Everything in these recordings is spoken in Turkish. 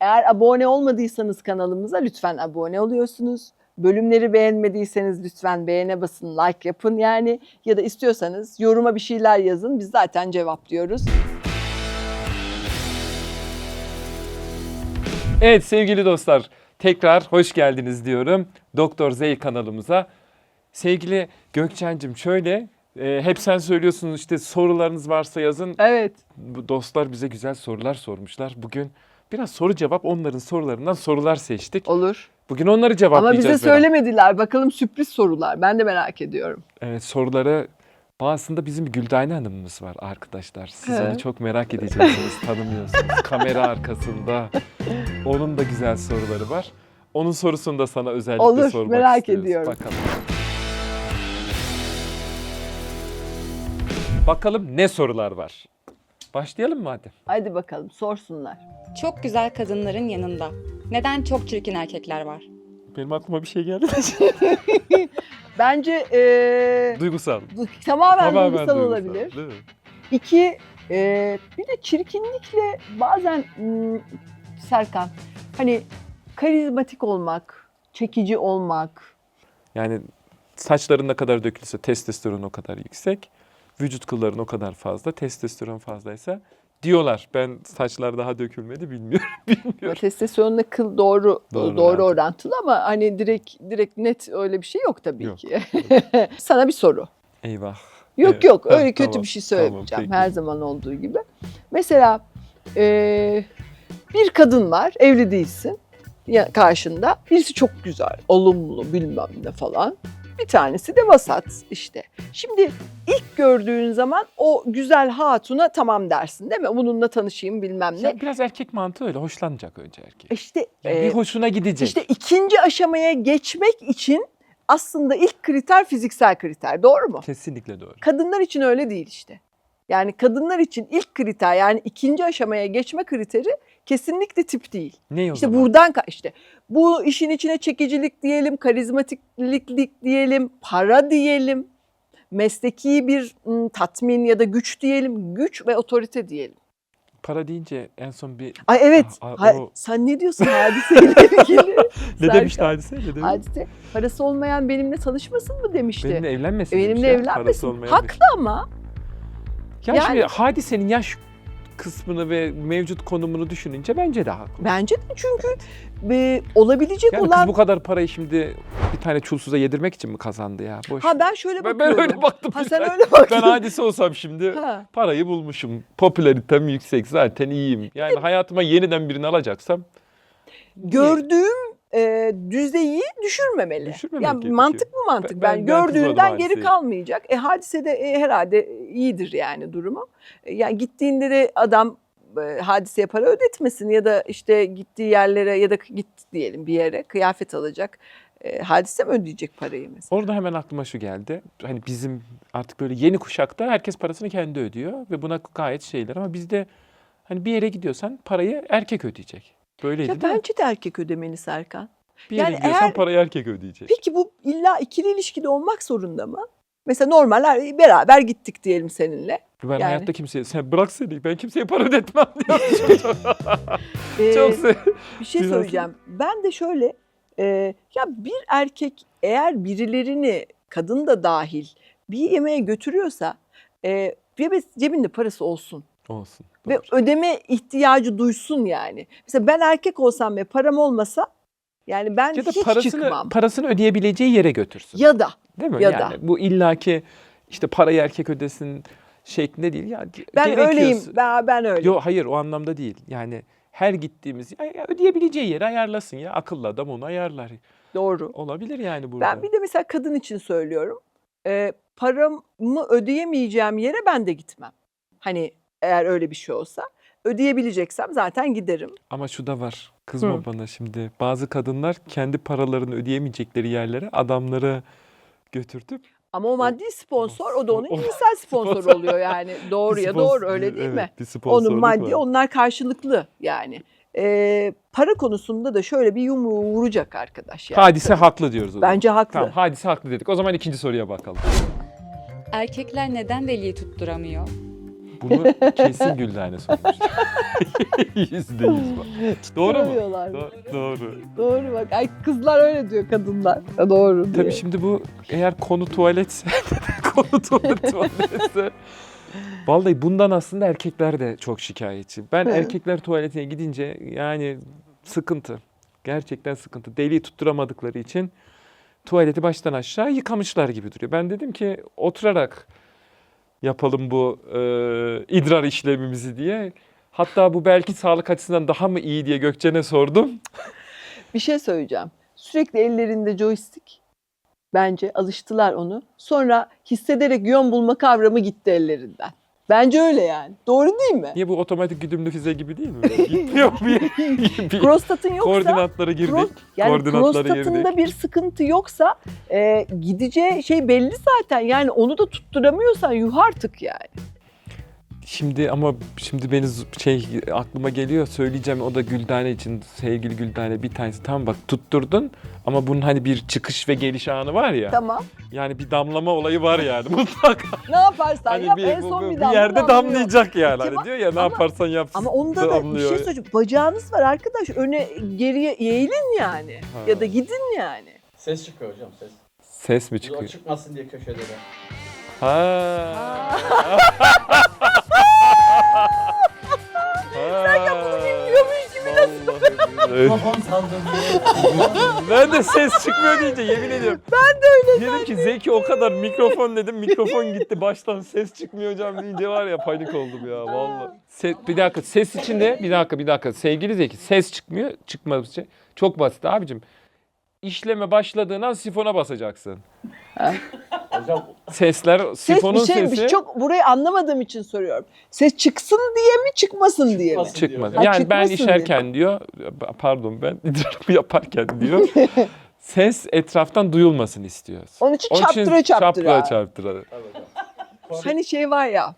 Eğer abone olmadıysanız kanalımıza lütfen abone oluyorsunuz. Bölümleri beğenmediyseniz lütfen beğene basın, like yapın yani. Ya da istiyorsanız yoruma bir şeyler yazın. Biz zaten cevaplıyoruz. Evet sevgili dostlar tekrar hoş geldiniz diyorum Doktor Zey kanalımıza. Sevgili Gökçen'cim şöyle e, hep sen söylüyorsun işte sorularınız varsa yazın. Evet. Dostlar bize güzel sorular sormuşlar. Bugün biraz soru cevap onların sorularından sorular seçtik. Olur. Bugün onları Ama cevaplayacağız. bize beraber. söylemediler. Bakalım sürpriz sorular. Ben de merak ediyorum. Evet soruları bazısında bizim Güldane Hanım'ımız var arkadaşlar. Siz He. onu çok merak edeceksiniz, tanımıyorsunuz. Kamera arkasında. Onun da güzel soruları var. Onun sorusunu da sana özellikle Olur, sormak merak istiyoruz. ediyorum. Bakalım. Bakalım ne sorular var. Başlayalım mı hadi? Hadi bakalım sorsunlar. Çok güzel kadınların yanında. Neden çok çirkin erkekler var? Benim aklıma bir şey geldi. Bence eee, Duygusal. bu tamamen, Tamamen duygusal olabilir. değil mi? İki, e, bir de çirkinlikle bazen m, Serkan hani karizmatik olmak, çekici olmak. Yani saçların ne kadar dökülse testosteron o kadar yüksek. Vücut kılların o kadar fazla. Testosteron fazlaysa diyorlar. Ben saçlar daha dökülmedi bilmiyorum. bilmiyorum. Testosteronla kıl doğru Doğru doğru, orantılı. orantılı ama hani direkt direkt net öyle bir şey yok tabii Yok. ki. Sana bir soru. Eyvah. Yok Evet, yok ha, öyle kötü tamam, bir şey tamam, söylemeyeceğim peki. her zaman olduğu gibi. Mesela e, bir kadın var evli değilsin ya karşında birisi çok güzel olumlu bilmem ne falan bir tanesi de vasat işte. Şimdi ilk gördüğün zaman o güzel hatuna tamam dersin değil mi? Bununla tanışayım bilmem ne. Ya biraz erkek mantığı öyle. Hoşlanacak önce erkek. İşte Yani e, bir hoşuna gidecek. işte ikinci aşamaya geçmek için aslında ilk kriter fiziksel kriter doğru mu? Kesinlikle doğru. Kadınlar için öyle değil işte. Yani kadınlar için ilk kriter yani ikinci aşamaya geçme kriteri kesinlikle tip değil. Ne o İşte zaman? buradan işte bu işin içine çekicilik diyelim, karizmatiklik diyelim, para diyelim, mesleki bir ım, tatmin ya da güç diyelim, güç ve otorite diyelim. Para deyince en son bir... Ay evet. Aa, aa, ha- o- sen ne diyorsun hadiseyle ilgili? Ne demişti hadise? Ne demişti? Hadise parası olmayan benimle tanışmasın mı demişti. Benimle evlenmesin Benimle demiş ya, parası evlenmesin. olmayan Haklı ama Ya Yani- şimdi hadisenin yaş kısmını ve mevcut konumunu düşününce bence de haklı. bence de çünkü e, olabilecek Yani olan kız bu kadar parayı şimdi bir tane çulsuza yedirmek için mi kazandı ya? Boş. Ha ben şöyle ben, bakıyorum. ben öyle baktım. Ha sen öyle baktın. Ben hadise olsam şimdi Ha. parayı bulmuşum. Popülaritem yüksek zaten iyiyim. Yani hayatıma yeniden birini alacaksam Gördüğüm e, düzeyi düşürmemeli. Düşürmemek yani gerekiyor. mantık bu mantık. Ben- Ben, gördüğünden geri kalmayacak. E hadise de e, herhalde iyidir yani durumu. E, yani gittiğinde de adam e, hadiseye para ödetmesin ya da işte gittiği yerlere ya da git diyelim bir yere kıyafet alacak. E, hadise mi ödeyecek parayı mesela? orada hemen aklıma şu geldi. Hani bizim artık böyle yeni kuşakta herkes parasını kendi ödüyor ve buna gayet şeyler ama bizde hani bir yere gidiyorsan parayı erkek ödeyecek. Böyleydi Ya bence de erkek ödemeli Serkan. Bir yere yani gidiyorsan eğer- parayı erkek ödeyecek. Peki bu illa ikili ilişkide olmak zorunda mı? Mesela normal her- beraber gittik diyelim seninle. Ben yani- hayatta kimseye, sen bırak seni ben kimseye para ödetmem diyor. Ee, Çok sev. bir şey Biraz- söyleyeceğim. Ben de şöyle e, ya bir erkek eğer birilerini kadın da dahil bir yemeğe götürüyorsa e, cebinde parası olsun Olsun. ve doğru. ödeme ihtiyacı duysun yani. Mesela ben erkek olsam ve param olmasa yani ben Ya da hiç parasını, çıkmam. parasını ödeyebileceği yere götürsün. Ya da Değil mi? ya yani da. bu illaki işte parayı erkek ödesin şeklinde değil. Ya, ben öyleyim. Ben, ben öyleyim. Yok hayır o anlamda değil. Yani her gittiğimiz ya, ödeyebileceği yeri ayarlasın ya. Akıllı adam onu ayarlar. Doğru. Olabilir yani burada. Ben bir de mesela kadın için söylüyorum. Ee, paramı ödeyemeyeceğim yere ben de gitmem. Hani eğer öyle bir şey olsa. Ödeyebileceksem zaten giderim. Ama şu da var. Kızma Hı. bana şimdi. Bazı kadınlar kendi paralarını ödeyemeyecekleri yerlere adamları götürtüp Ama o maddi sponsor, o da onun cinsel sponsor sponsor. oluyor yani. Doğruya bir doğru öyle değil evet, mi? Bir sponsorluk Onun maddi, var. onlar karşılıklı yani. Ee, para konusunda da şöyle bir yumruğu vuracak arkadaş yani. Hadise haklı diyoruz o zaman. Bence haklı. Tamam hadise haklı dedik. O zaman ikinci soruya bakalım. Erkekler neden deliği tutturamıyor? Bunu kesin Güldane sormuş. Yüzde yüz bak. Doğru mu? Do- doğru. Doğru bak. Ay kızlar öyle diyor kadınlar. Doğru diyor. Tabii şimdi bu eğer konu tuvaletse, konu tuvalet tuvaletse. Vallahi bundan aslında erkekler de çok şikayetçi. Ben erkekler tuvaletine gidince yani sıkıntı. Gerçekten sıkıntı. Deliği tutturamadıkları için tuvaleti baştan aşağı yıkamışlar gibi duruyor. Ben dedim ki oturarak yapalım bu e, idrar işlemimizi diye. Hatta bu belki sağlık açısından daha mı iyi diye Gökçen'e sordum. Bir şey söyleyeceğim. Sürekli ellerinde joystick. Bence alıştılar onu. Sonra hissederek yön bulma kavramı gitti ellerinden. Bence öyle yani. Doğru değil mi? Niye bu otomatik güdümlü füze gibi değil mi? Gitmiyor mu? Bir Prostatın yoksa koordinatlara girdik. Pro- yani koordinatlara prostatında girdik. bir sıkıntı yoksa e, gideceği şey belli zaten. Yani onu da tutturamıyorsan yuh artık yani. Şimdi ama şimdi beni şey aklıma geliyor söyleyeceğim o da Güldane için sevgili Güldane bir tanesi tam bak tutturdun ama bunun hani bir çıkış ve geliş anı var ya. Tamam. Yani bir damlama olayı var yani mutlaka. Ne yaparsan Hani yap bir, en son bu- bir, bir damla yerde damlıyor. damlayacak yani. Hani diyor ya ne ama- yaparsan yap. Ama onda da bir şey söyleyeceğim. Bacağınız var arkadaş. Öne geriye eğilin yani. Ha. Ya da gidin yani. Ses çıkıyor hocam ses. Ses mi çıkıyor? çıkmasın diye köşelere. Ha. Sen bunu bilmiyormuş gibi nasıl? Mikrofon sandım. Ben de ses çıkmıyor deyince yemin ediyorum. Ben de öyle Dedim ki Zeki o kadar mikrofon dedim mikrofon gitti baştan ses çıkmıyor hocam deyince var ya panik oldum ya vallahi. Se- bir dakika ses içinde bir dakika bir dakika sevgili Zeki ses çıkmıyor çıkmadığı şey çok basit abicim. İşleme başladığın an sifona basacaksın. Hocam Sesler Ses sifonun bir şey, bir sesi çok burayı anlamadığım için soruyorum. Ses çıksın diye mi çıkmasın diye mi? Çıkmasın. çıkmadı. Ha, Yani ben çıkmasın işerken diyor pardon ben idrarımı yaparken diyor ses etraftan duyulmasın istiyoruz. Onun için Onun için çaptıra çaptıra. çaptıra çaptıra. tabii hocam. Hani şey var ya.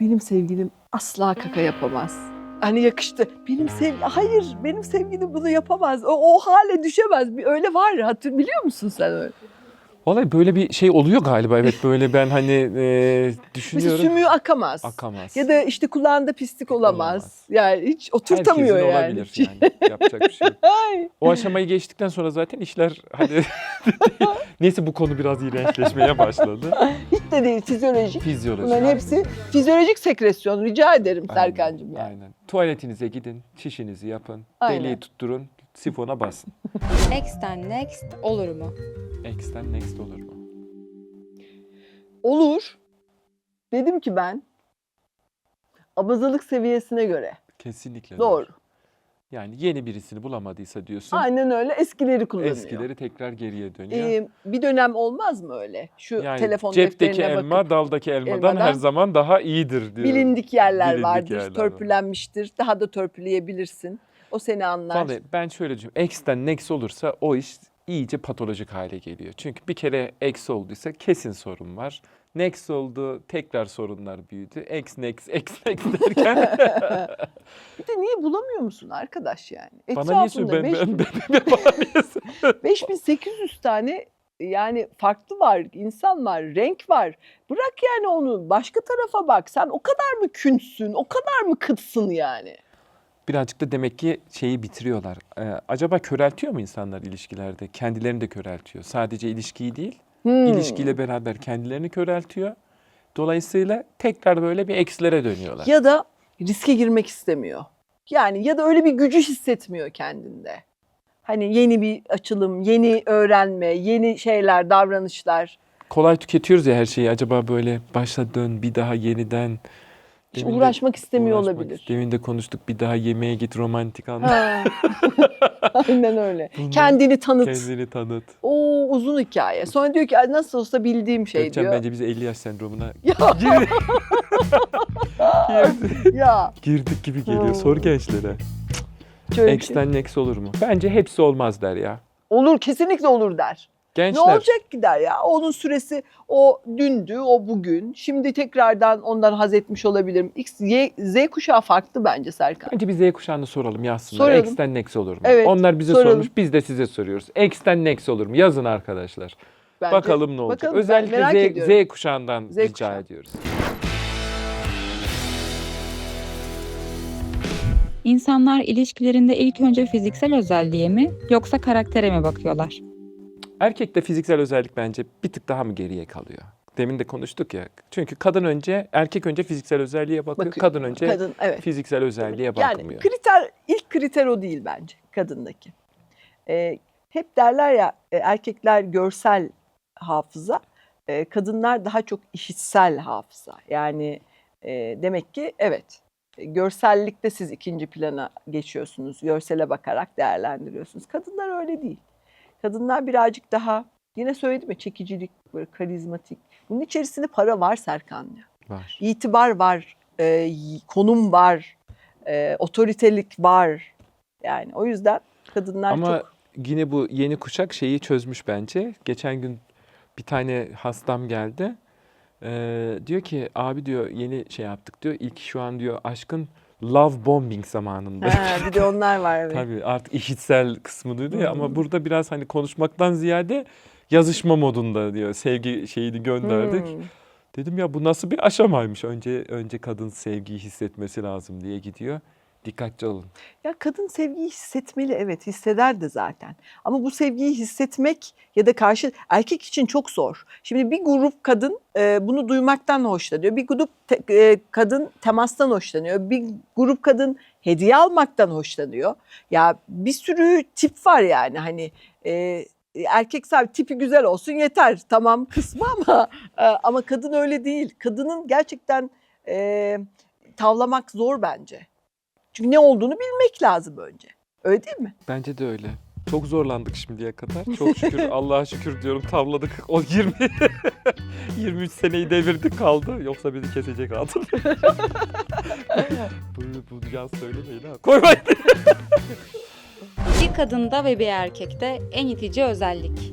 Benim sevgilim asla kaka yapamaz. Hani yakıştı. Benim sevgilim, hayır benim sevgilim bunu yapamaz. O, o hale düşemez. Bir öyle var ya. Hatır, biliyor musun sen öyle? Vallahi böyle bir şey oluyor galiba. Evet böyle ben hani e, Mesela düşünüyorum. sümüğü akamaz. Akamaz. Ya da işte kulağında pislik olamaz. Olamaz. Yani hiç oturtamıyor Herkesin yani. olabilir yani. Yapacak bir şey yok. O aşamayı geçtikten sonra zaten işler hani neyse bu konu biraz iğrençleşmeye başladı. Hiç de değil fizyolojik. Fizyoloji. Bunların hepsi fizyolojik sekresyon. Rica ederim Serkan'cığım yani. Aynen. Tuvaletinize gidin, çişinizi yapın, Aynen. deliği tutturun, sifona basın. Next'ten next olur mu? X'ten next olur mu? Olur. Dedim ki ben abazalık seviyesine göre. Kesinlikle. Doğru. Yani yeni birisini bulamadıysa diyorsun. Aynen öyle eskileri kullanıyor. Eskileri tekrar geriye dönüyor. Ee, bir dönem olmaz mı öyle? Şu yani telefon cepteki elma bakıp daldaki elmadan, elmadan her zaman daha iyidir diyor. bilindik yerler Bilindik vardır, yerler var. törpülenmiştir. Daha da törpüleyebilirsin. O seni anlar. Vallahi ben şöyle düşünüyorum. X'ten next olursa o iş iyice patolojik hale geliyor. Çünkü bir kere X olduysa kesin sorun var. Next oldu tekrar sorunlar büyüdü. X next X next derken Bir de niye bulamıyor musun arkadaş yani? bana niye söylüyor? Ben, ben, ben, ben, bana niye söylüyor? 5800 tane yani farklı var, insan var, renk var. Bırak yani onu başka tarafa bak. Sen o kadar mı künsün, o kadar mı kıtsın yani? Birazcık da demek ki şeyi bitiriyorlar. Ee, acaba köreltiyor mu insanlar ilişkilerde? Kendilerini de köreltiyor. Sadece ilişkiyi değil, Hmm. ilişkiyle beraber kendilerini köreltiyor. Dolayısıyla tekrar böyle bir eksilere dönüyorlar. Ya da riske girmek istemiyor. Yani ya da öyle bir gücü hissetmiyor kendinde. Hani yeni bir açılım, yeni öğrenme, yeni şeyler, davranışlar. Kolay tüketiyoruz ya her şeyi. Acaba böyle başla dön bir daha yeniden. Hiç Demin de uğraşmak istemiyor uğraşmak- olabilir. Demin de konuştuk bir daha yemeğe git romantik anla. Aynen öyle. Bunu- Kendini tanıt. Kendini tanıt. O uzun hikaye. Sonra diyor ki "Ay, nasıl olsa bildiğim şey Gökçen diyor. bence biz 50 yaş sendromuna Ya, girdik. ya girdik gibi geliyor. Sor gençlere. şöyle şey. X'ten next olur mu? Bence hepsi olmaz der ya. Olur kesinlikle olur der. Gençler. Ne olacak ki der ya. Onun süresi o dündü, o bugün. Şimdi tekrardan ondan haz etmiş olabilirim. X, Y, Z kuşağı farklı bence Serkan. Bence bir Z kuşağını soralım yazsınlar. Soralım. X'ten next olur mu? Evet, Onlar bize soralım. sormuş biz de size soruyoruz. X'ten next olur mu? Yazın arkadaşlar. Bence. Bakalım ne olacak. Bakalım, Özellikle Z, ediyorum. Z kuşağından Z rica kuşağı. ediyoruz. İnsanlar ilişkilerinde ilk önce fiziksel özelliğe mi yoksa karaktere mi bakıyorlar? Erkekte fiziksel özellik bence bir tık daha mı geriye kalıyor? Demin de konuştuk ya. Çünkü kadın önce, erkek önce fiziksel özelliğe bakıyor. Bakıyor. Kadın önce Kadın evet. fiziksel özelliğe Yani bakmıyor. kriter ilk kriter o değil bence kadındaki. Ee, hep derler ya e, erkekler görsel hafıza, e, kadınlar daha çok işitsel hafıza. Yani e, demek ki evet e, görsellikte siz ikinci plana geçiyorsunuz. Görsele bakarak değerlendiriyorsunuz. Kadınlar öyle değil. Kadınlar birazcık daha yine söyledim ya çekicilik, böyle karizmatik. Bunun içerisinde para var Serkan ya Var. itibar var, e, konum var, e, otoritelik var. Yani o yüzden kadınlar Ama çok yine bu yeni kuşak şeyi çözmüş bence. Geçen gün bir tane hastam geldi. Ee, diyor ki abi diyor yeni şey yaptık diyor. İlk şu an diyor aşkın love bombing zamanında. Ha, bir de onlar var evet. Tabii artık işitsel kısmı duydu ya ama burada biraz hani konuşmaktan ziyade yazışma modunda diyor. Sevgi şeyini gönderdik. Hmm. Dedim ya bu nasıl bir aşamaymış. Önce önce kadın sevgiyi hissetmesi lazım diye gidiyor. Dikkatli olun. Ya kadın sevgiyi hissetmeli evet hisseder de zaten. Ama bu sevgiyi hissetmek ya da karşı erkek için çok zor. Şimdi bir grup kadın e, bunu duymaktan hoşlanıyor. Bir grup te- e, kadın temastan hoşlanıyor. Bir grup kadın hediye almaktan hoşlanıyor. Ya bir sürü tip var yani hani e, erkek sahibi tipi güzel olsun yeter tamam kısmı ama e, ama kadın öyle değil. Kadının gerçekten e, tavlamak zor bence. Çünkü ne olduğunu bilmek lazım önce. Öyle değil mi? Bence de öyle. Çok zorlandık şimdiye kadar. Çok şükür Allah'a şükür diyorum tavladık. O 20 23 seneyi devirdik kaldı. Yoksa bizi kesecek altın. bu, bu yaz söylemeyin ha. Koymayın. Bir kadında ve bir erkekte en itici özellik.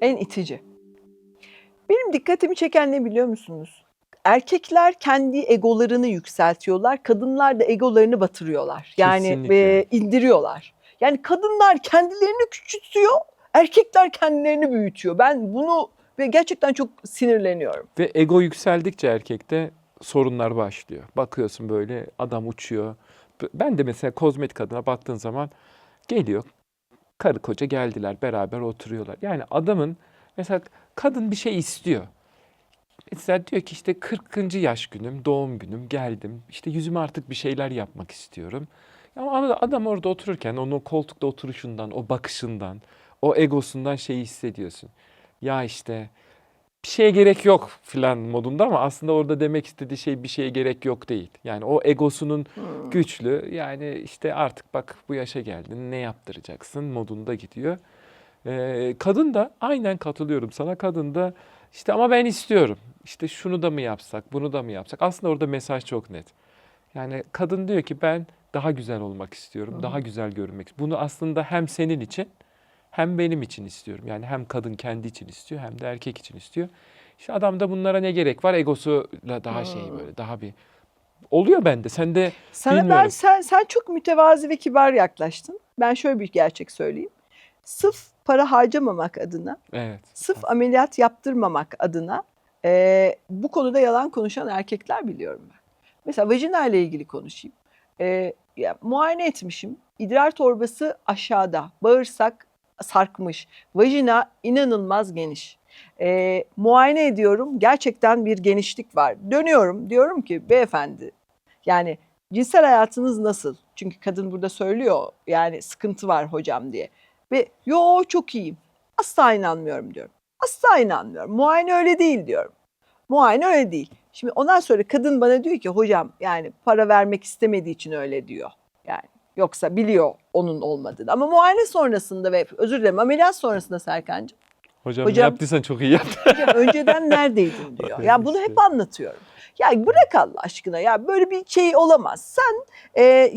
En itici. Benim dikkatimi çeken ne biliyor musunuz? Erkekler kendi egolarını yükseltiyorlar, kadınlar da egolarını batırıyorlar. Yani Kesinlikle. e, indiriyorlar. Yani kadınlar kendilerini küçültüyor, erkekler kendilerini büyütüyor. Ben bunu ve gerçekten çok sinirleniyorum. Ve ego yükseldikçe erkekte sorunlar başlıyor. Bakıyorsun böyle adam uçuyor. Ben de mesela kozmetik adına baktığın zaman geliyor. Karı koca geldiler beraber oturuyorlar. Yani adamın mesela kadın bir şey istiyor. Mesela diyor ki işte 40. yaş günüm, doğum günüm, geldim. İşte yüzüme artık bir şeyler yapmak istiyorum. Ama adam orada otururken onun o koltukta oturuşundan, o bakışından, o egosundan şeyi hissediyorsun. Ya işte bir şeye gerek yok filan modunda ama aslında orada demek istediği şey bir şeye gerek yok değil. Yani o egosunun Hmm. güçlü yani işte artık bak bu yaşa geldin ne yaptıracaksın modunda gidiyor. Ee, kadın da aynen katılıyorum sana kadın da işte ama ben istiyorum. İşte şunu da mı yapsak bunu da mı yapsak aslında orada mesaj çok net. Yani kadın diyor ki ben daha güzel olmak istiyorum, daha güzel görünmek. Bunu aslında hem senin için hem benim için istiyorum. Yani hem kadın kendi için istiyor hem de erkek için istiyor. İşte adam da bunlara ne gerek var? Egosuyla daha şey böyle daha bir oluyor bende. Sen de Sana ben Bilmiyorum. sen sen çok mütevazi ve kibar yaklaştın. Ben şöyle bir gerçek söyleyeyim. Sırf para harcamamak adına evet. sırf ameliyat yaptırmamak adına e, bu konuda yalan konuşan erkekler biliyorum ben. Mesela vajina ile ilgili konuşayım. E, ya, muayene etmişim. İdrar torbası aşağıda. Bağırsak sarkmış. Vajina inanılmaz geniş. E, muayene ediyorum. Gerçekten bir genişlik var. Dönüyorum. Diyorum ki beyefendi yani cinsel hayatınız nasıl? Çünkü kadın burada söylüyor yani sıkıntı var hocam diye. Ve yo çok iyiyim. Asla inanmıyorum diyorum. Asla inanmıyorum. Muayene öyle değil diyorum. Muayene öyle değil. Şimdi ondan sonra kadın bana diyor ki hocam yani para vermek istemediği için öyle diyor. Yani yoksa biliyor onun olmadığını. Ama muayene sonrasında ve özür dilerim ameliyat sonrasında Serkan'cığım Hocam, Hocam- yaptıysan çok iyi yaptın. hocam önceden neredeydin diyor. Ya bunu hep anlatıyorum. Ya bırak Allah aşkına ya böyle bir şey olamaz. Sen e,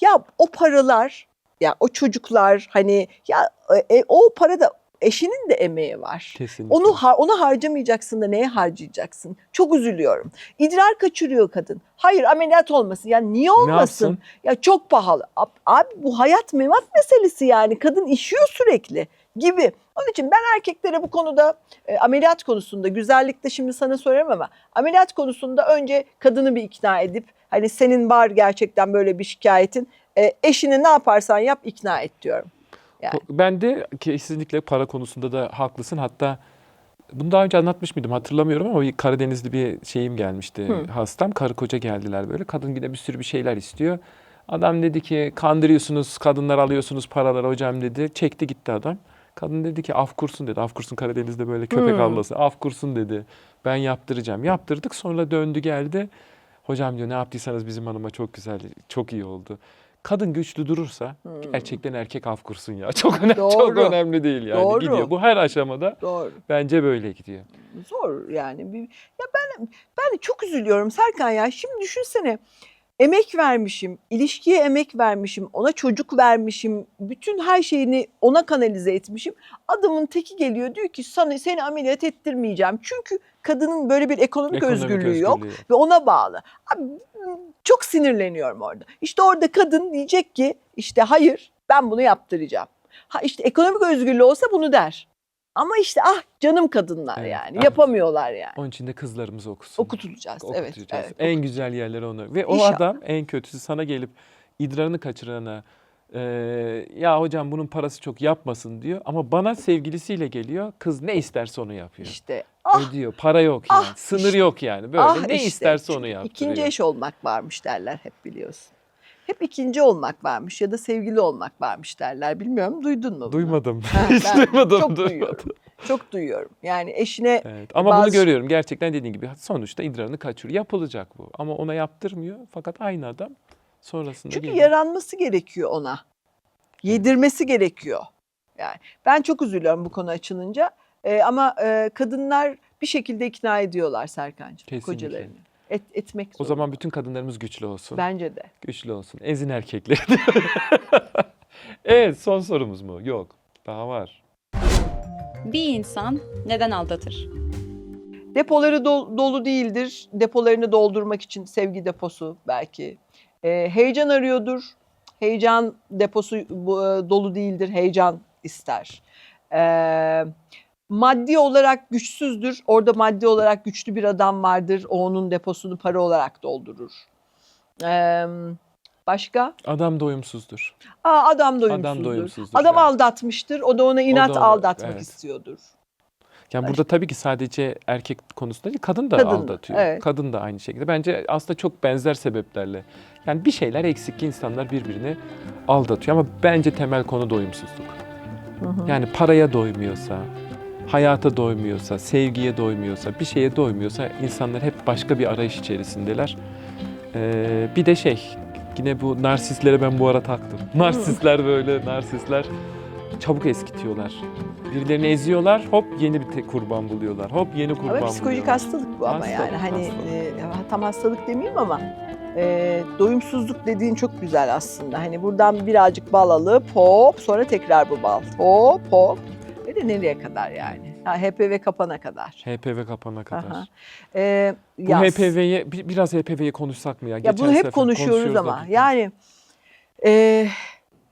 ya o paralar ya o çocuklar hani ya e, o parada eşinin de emeği var. Kesinlikle. Onu har- onu harcamayacaksın da neye harcayacaksın? Çok üzülüyorum. İdrar kaçırıyor kadın. Hayır ameliyat olmasın. Ya niye ne olmasın? Ya çok pahalı. Ab- Abi bu hayat memat meselesi yani. Kadın işiyor sürekli gibi. Onun için ben erkeklere bu konuda e, ameliyat konusunda güzellikte şimdi sana sorarım ama ameliyat konusunda önce kadını bir ikna edip Hani senin var gerçekten böyle bir şikayetin. E, eşini ne yaparsan yap ikna et diyorum. Yani. Ben de kesinlikle para konusunda da haklısın. Hatta bunu daha önce anlatmış mıydım hatırlamıyorum ama bir Karadenizli bir şeyim gelmişti. Hı. Hastam karı koca geldiler böyle. Kadın yine bir sürü bir şeyler istiyor. Adam dedi ki kandırıyorsunuz, kadınlar alıyorsunuz paraları hocam dedi. Çekti gitti adam. Kadın dedi ki af kursun dedi. Af kursun Karadeniz'de böyle köpek Hmm. avlası. Af kursun dedi. Ben yaptıracağım. Yaptırdık sonra döndü geldi. Hocam diyor ne yaptıysanız bizim hanıma çok güzel, çok iyi oldu. Kadın güçlü durursa Hmm. gerçekten erkek af kursun ya. Çok önemli, çok Doğru. önemli değil yani. Doğru. Gidiyor. Bu her aşamada Doğru. bence böyle gidiyor. Zor yani. Ya ben ben de çok üzülüyorum Serkan ya. Şimdi düşünsene. Emek vermişim, ilişkiye emek vermişim, ona çocuk vermişim, bütün her şeyini ona kanalize etmişim. Adamın teki geliyor diyor ki sana seni ameliyat ettirmeyeceğim. Çünkü kadının böyle bir ekonomik, Ekonomik özgürlüğü yok özgürlüğü ve ona bağlı. Abi, çok sinirleniyorum orada. İşte orada kadın diyecek ki işte hayır ben bunu yaptıracağım. Ha işte ekonomik özgürlüğü olsa bunu der. Ama işte ah canım kadınlar Evet, yani evet. yapamıyorlar yani. Onun için de kızlarımız okusun. Okutulacağız. Evet, Okutacağız. evet. en güzel yerleri onu. Ve o İnşallah. adam en kötüsü sana gelip idrarını kaçırana "Ee, ya hocam bunun parası çok yapmasın diyor. Ama bana sevgilisiyle geliyor. Kız ne isterse onu yapıyor. İşte ah Ödüyor. Para yok yani. ah Sınır işte. yok yani. Böyle ah ne işte. isterse onu yaptırıyor. İkinci eş olmak varmış derler hep biliyorsun. Hep ikinci olmak varmış ya da sevgili olmak varmış derler. Bilmiyorum duydun mu bunu? Duymadım. Ha, Hiç duymadım. çok duymadım. duyuyorum. Çok duyuyorum. Yani eşine Evet. Ama Bazı- bunu görüyorum. Gerçekten dediğin gibi sonuçta idrarını kaçırıyor. Yapılacak bu. Ama ona yaptırmıyor. Fakat aynı adam sonrasında çünkü geliyor. yaranması gerekiyor ona. Yedirmesi gerekiyor. Yani ben çok üzülüyorum bu konu açılınca. Ee, ama e, kadınlar bir şekilde ikna ediyorlar Serkan'cığım Kesinlikle. kocalarını. Et, etmek O zorunda. zaman bütün kadınlarımız güçlü olsun. Bence de. Güçlü olsun. Ezin erkekleri. evet son sorumuz mu? Yok. Daha var. Bir insan neden aldatır? Depoları dol- dolu değildir. Depolarını doldurmak için sevgi deposu belki. Ee, heyecan arıyordur. Heyecan deposu e, dolu değildir. Heyecan ister. Ee, maddi olarak güçsüzdür. Orada maddi olarak güçlü bir adam vardır. O onun deposunu para olarak doldurur. Ee, başka? Adam doyumsuzdur. Aa, adam doyumsuzdur. Adam doyumsuzdur. Adam evet. aldatmıştır. O da ona inat da ona- aldatmak evet. istiyordur. Yani burada tabii ki sadece erkek konusunda değil, kadın da Kadın da, aldatıyor. evet. Kadın da aynı şekilde. Bence aslında çok benzer sebeplerle. Yani bir şeyler eksikli insanlar birbirini aldatıyor ama bence temel konu doyumsuzluk. Yani paraya doymuyorsa, hayata doymuyorsa, sevgiye doymuyorsa, bir şeye doymuyorsa insanlar hep başka bir arayış içerisindeler. Ee, bir de şey, yine bu narsistlere ben bu ara taktım. Narsistler böyle, narsistler çabuk eskitiyorlar. Birilerini eziyorlar, hop yeni bir kurban buluyorlar. Hop yeni kurban Ama psikolojik buluyorlar. hastalık bu ama Hastalık, yani hani hastalık. e, tam hastalık demeyeyim ama e, doyumsuzluk dediğin çok güzel aslında. Hani buradan birazcık bal alıp hop sonra tekrar bu bal. Hop hop. Ve de nereye kadar yani? Ha, HPV kapana kadar. HPV kapana kadar. Aha. E, Bu. HPV'ye bir- biraz HPV'ye konuşsak mı ya? Ya Geçen bunu hep konuşuyoruz ama yani e,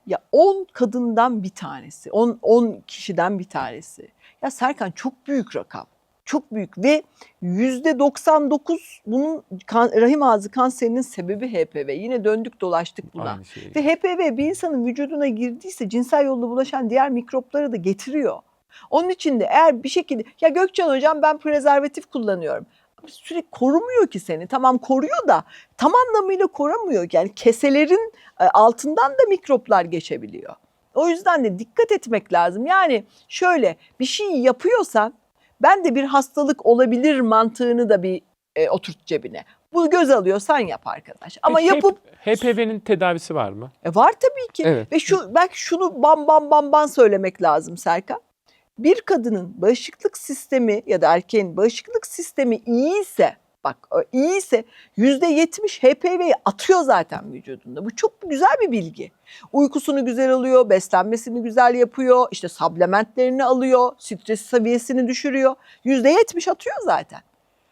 ya 10 kadından bir tanesi, 10 10 kişiden bir tanesi. Ya Serkan çok büyük rakam. Çok büyük ve yüzde 99 bunun kan- rahim ağzı kanserinin sebebi HPV. Yine döndük dolaştık buna. Şey. Ve HPV bir insanın vücuduna girdiyse cinsel yolla bulaşan diğer mikropları da getiriyor. Onun için de eğer bir şekilde ya Gökçen hocam ben prezervatif kullanıyorum. Sürekli korumuyor ki seni. Tamam koruyor da tam anlamıyla korumuyor. Yani keselerin e, altından da mikroplar geçebiliyor. O yüzden de dikkat etmek lazım. Yani şöyle bir şey yapıyorsan ben de bir hastalık olabilir mantığını da bir e, oturt cebine. Bu göz alıyorsan yap arkadaş. Ama Peki, yapıp HPV'nin tedavisi var mı? e var tabii ki. Evet. Ve şu belki şunu bam bam bam bam söylemek lazım Serkan. Bir kadının bağışıklık sistemi ya da erkeğin bağışıklık sistemi iyiyse bak o iyiyse yüzde yetmiş HPV'yi atıyor zaten vücudunda. Bu çok güzel bir bilgi. Uykusunu güzel alıyor, beslenmesini güzel yapıyor, işte supplementlerini alıyor, stres seviyesini düşürüyor. Yüzde yetmiş atıyor zaten.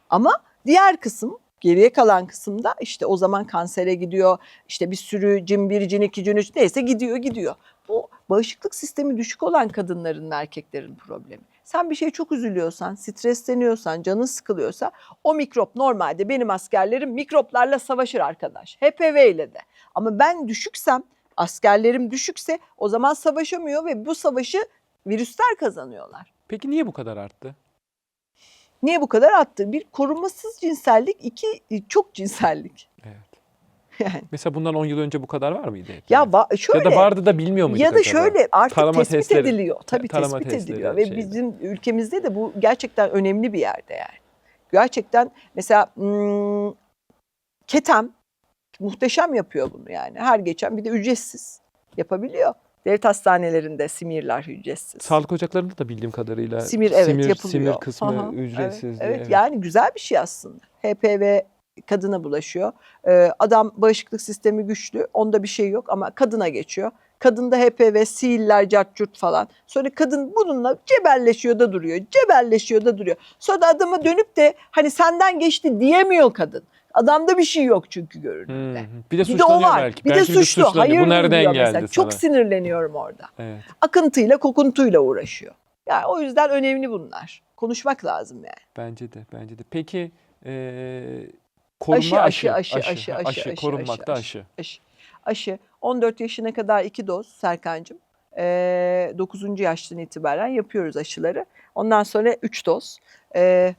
Ama diğer kısım geriye kalan kısımda işte o zaman kansere gidiyor. İşte bir sürü cin bir, cin iki, cin üç neyse gidiyor gidiyor. Bu bağışıklık sistemi düşük olan kadınların ve erkeklerin problemi. Sen bir şeye çok üzülüyorsan, stresleniyorsan, canın sıkılıyorsa o mikrop normalde benim askerlerim mikroplarla savaşır arkadaş. HPV ile de. Ama ben düşüksem, askerlerim düşükse o zaman savaşamıyor ve bu savaşı virüsler kazanıyorlar. Peki niye bu kadar arttı? Niye bu kadar arttı? Bir korumasız cinsellik, iki çok cinsellik. Evet. Yani Mesela bundan 10 yıl önce bu kadar var mıydı? ya va- şöyle ya da vardı da bilmiyor muyduk Ya da acaba? şöyle artık Tarama tespit testleri- ediliyor. Tabii tarama tespit testleri ediliyor ve şeydi. bizim ülkemizde de bu gerçekten önemli bir yerde yani. Gerçekten mesela hmm, Ketem muhteşem yapıyor bunu yani. Her geçen bir de ücretsiz yapabiliyor. Devlet hastanelerinde simirler ücretsiz. Sağlık ocaklarında da bildiğim kadarıyla Simir evet simir, yapılıyor. simir kısmı Aha, ücretsiz. Evet, evet. yani güzel bir şey aslında. HPV kadına bulaşıyor. Ee, adam bağışıklık sistemi güçlü. Onda bir şey yok ama kadına geçiyor. Kadında HPV, sihirler, cartçurt falan. Sonra kadın bununla cebelleşiyor da duruyor. Cebelleşiyor da duruyor. Sonra da adama dönüp de hani senden geçti diyemiyor kadın. Adamda bir şey yok çünkü görünürde. Hı. Bir de Bir de o var. belki. Bir de belki suçlu. suçlanıyor. Hayır Bu nereden geldi mesela. sana? Çok sinirleniyorum orada. Evet. Akıntıyla, kokuntuyla uğraşıyor. Yani o yüzden önemli bunlar. Konuşmak lazım yani. Bence de, bence de. Peki eee korunma Aşı, aşı, aşı, aşı, aşı, aşı, aşı, korunmakta aşı, aşı. aşı. Aşı 14 yaşına kadar 2 doz Serkan'cığım. Ee, 9. yaştan itibaren yapıyoruz aşıları. Ondan sonra 3 doz. Ee,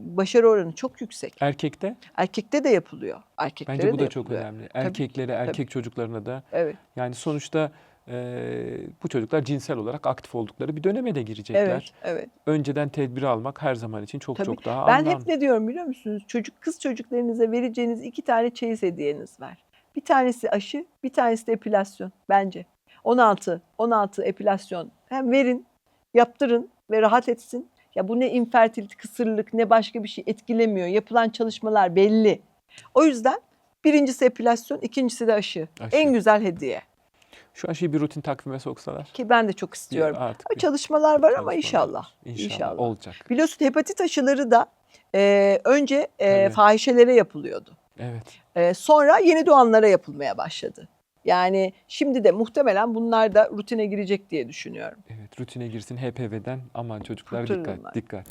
başarı oranı çok yüksek. Erkekte Erkekte de yapılıyor. Erkeklere bence bu da çok yapılıyor. önemli. Erkeklere, erkek çocuklarına da Evet, yani sonuçta eee, bu çocuklar cinsel olarak aktif oldukları bir döneme de girecekler. evet, evet. Önceden tedbir almak her zaman için çok Tabii. çok daha Ben anlamlı. hep ne diyorum biliyor musunuz? Çocuk kız çocuklarınıza vereceğiniz iki tane çeyiz hediyeniz var. Bir tanesi aşı, bir tanesi de epilasyon bence. 16, 16 epilasyon. Hem verin, yaptırın ve rahat etsin. Ya bu ne infertilite, kısırlık ne başka bir şey etkilemiyor. Yapılan çalışmalar belli. O yüzden birincisi epilasyon, ikincisi de aşı. Aşı. En güzel hediye. Şu aşıyı bir rutin takvime soksalar. Ki ben de çok istiyorum. Artık Ama bir Çalışmalar var ama inşallah. İnşallah, İnşallah. olacak. Biliyorsun hepatit aşıları da e, önce e, fahişelere yapılıyordu. Evet. Ee, sonra yeni doğanlara yapılmaya başladı. Yani şimdi de muhtemelen bunlar da rutine girecek diye düşünüyorum. Evet, rutine girsin HPV'den aman çocuklar Kurtarın dikkat, dikkat.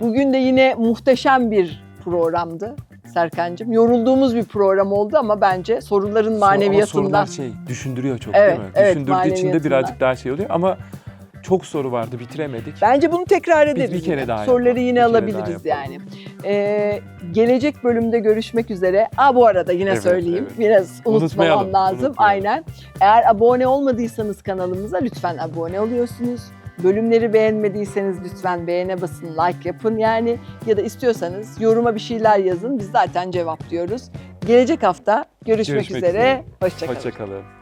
Bugün de yine muhteşem bir programdı Serkan'cığım. Yorulduğumuz bir program oldu ama bence soruların Sor- ama maneviyatından. sorular şey düşündürüyor çok Evet, değil mi? evet, Düşündürdüğü için de birazcık daha şey oluyor ama çok soru vardı bitiremedik. Bence bunu tekrar Biz ederiz. bir kere daha Soruları yapalım, yine bir alabiliriz yani. Ee, gelecek bölümde görüşmek üzere. Aa bu arada yine Evet, söyleyeyim. evet. Biraz unutmamam lazım. unutmayalım. Aynen. Eğer abone olmadıysanız kanalımıza lütfen abone oluyorsunuz. Bölümleri beğenmediyseniz lütfen beğene basın, like yapın yani. Ya da istiyorsanız yoruma bir şeyler yazın. Biz zaten cevaplıyoruz. Gelecek hafta görüşmek, Görüşmek üzere. üzere. Hoşçakalın. Hoşçakalın.